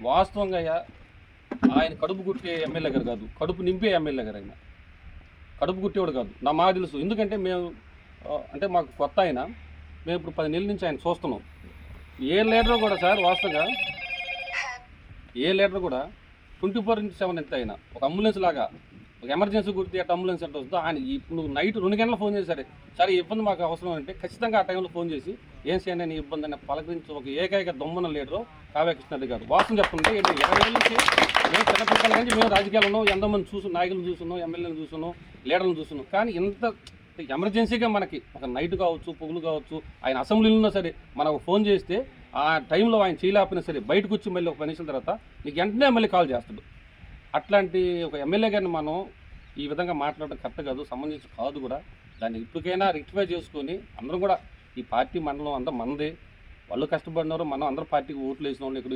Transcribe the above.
వాస్తవంగా ఆయన కడుపు కుట్టే ఎమ్మెల్యే గారు కాదు కడుపు నింపే ఎమ్మెల్యే గారు ఆయన. కడుపు గుట్టేవాడు కాదు. నా మాకు తెలుసు. ఎందుకంటే మేము అంటే మాకు కొత్త ఆయన. మేము ఇప్పుడు పది నెలల నుంచి ఆయన చూస్తున్నాం. ఏ లీటర్ కూడా సార్ వాస్తవంగా ఏ లీడర్ కూడా ట్వంటీ ఫోర్ ఇంటూ సెవెన్ ఎంత అయినా ఒక అంబులెన్స్ లాగా ఒక ఎమర్జెన్సీ గుర్తి అట్లా అంబులెన్స్ ఎంత వస్తుందో ఆయన ఇప్పుడు నైట్ రెండు గంటల ఫోన్ చేసి సరే సరే ఇబ్బంది మాకు అవసరం అంటే ఖచ్చితంగా ఆ టైంలో ఫోన్ చేసి ఏం చేయండి అని ఇబ్బంది అని పలకరించి ఒక ఏకైక దొమ్మన లీడరు కావ్యకృష్ణారెడ్డి గారు. వాస్తవం చెప్తుంటే ఏంటి ఇరవై ఏళ్ళ నుంచి మేము చిన్నపిల్లల నుంచి మేము రాజకీయాలు ఉన్నాం ఎంతమంది చూసు నాయకులను చూస్తున్నాం ఎమ్మెల్యేలను చూస్తున్నాం లీడర్లను చూస్తున్నాం. కానీ ఇంత ఎమర్జెన్సీగా మనకి ఒక నైట్ కావచ్చు పొగులు కావచ్చు ఆయన అసెంబ్లీలో ఉన్నా సరే మనకు ఫోన్ చేస్తే ఆ టైంలో ఆయన చేయలేకపోయినా సరే బయటకు వచ్చి మళ్ళీ ఒక పది నిమిషాల తర్వాత నీకు వెంటనే మళ్ళీ కాల్ చేస్తాడు. అట్లాంటి ఒక ఎమ్మెల్యే గారిని మనం ఈ విధంగా మాట్లాడడం కరెక్ట్ కాదు సంబంధించి కాదు కూడా. దాన్ని ఇప్పటికైనా రెక్టిఫై చేసుకొని అందరం కూడా ఈ పార్టీ మండలం అంతా మనదే. వాళ్ళు కష్టపడినారు మనం అందరూ పార్టీకి ఓట్లు వేసిన వాళ్ళు ఇక్కడ